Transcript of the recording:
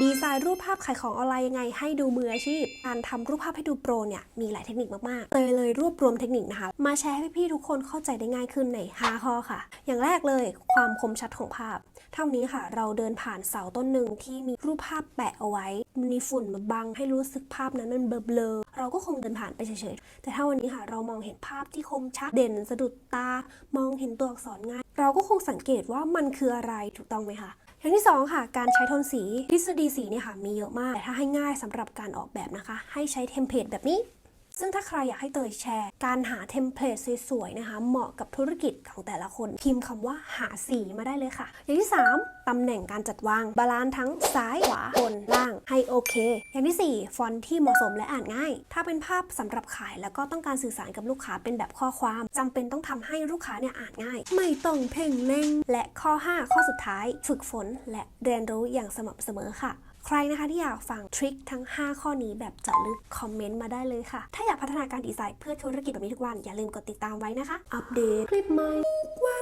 ดีไซน์รูปภาพขายของออนไลน์ยังไงให้ดูมืออาชีพ การทำรูปภาพให้ดูโปรเนี่ยมีหลายเทคนิคมากๆ เลยเลยรวบรวมเทคนิคนะคะ มาแชร์ให้พี่ๆทุกคนเข้าใจได้ง่ายขึ้นใน 5 ข้อค่ะ อย่างแรกเลยความคมชัดของภาพ เท่านี้ค่ะ เราเดินผ่านเสาต้นหนึ่งที่มีรูปภาพแปะเอาไว้ มีฝุ่นมาบังให้รู้สึกภาพนั้นมันเบลอๆเราก็คงเดินผ่านไปเฉยๆ แต่ถ้าวันนี้ค่ะเรามองเห็นภาพที่คมชัดเด่นสะดุดตา มองเห็นตัวอักษรง่าย เราก็คงสังเกตว่ามันคืออะไรถูกต้องไหมคะ อย่างที่ 2 ค่ะ การใช้โทนสีทฤษฎีสีเนี่ยค่ะมีเยอะมากแต่ถ้าให้ง่ายสำหรับการออกแบบนะคะ ให้ใช้เทมเพลตแบบนี้ ซึ่งถ้าใครอยากให้เตยแชร์ การหาเทมเพลตสวยๆนะคะ เหมาะกับธุรกิจของแต่ละคน พิมพ์คำว่าหาสีมาได้เลยค่ะ อย่างที่ 3 ตำแหน่งการจัดวาง บาลานซ์ทั้งซ้ายขวาบนล่างให้โอเค อย่างที่ 4 ฟอนต์ที่เหมาะสมและอ่านง่าย ถ้าเป็นภาพสำหรับขายแล้วก็ต้องการสื่อสารกับลูกค้าเป็นแบบข้อความจำเป็นต้องทำให้ลูกค้าเนี่ยอ่านง่าย ไม่ต้องเพ่งเล็งและข้อ 5 ข้อสุดท้าย ฝึกฝนและเรียนรู้อย่างสม่ำเสมอค่ะ ใครนะคะที่อยากฟังทริคทั้ง 5 ข้อนี้แบบเจาะลึกคอมเมนต์มาได้เลยค่ะ ถ้าอยากพัฒนาการดีไซน์เพื่อธุรกิจแบบนี้ทุกวัน อย่าลืมกดติดตามไว้นะคะ อัปเดตคลิปใหม่ทุกวัน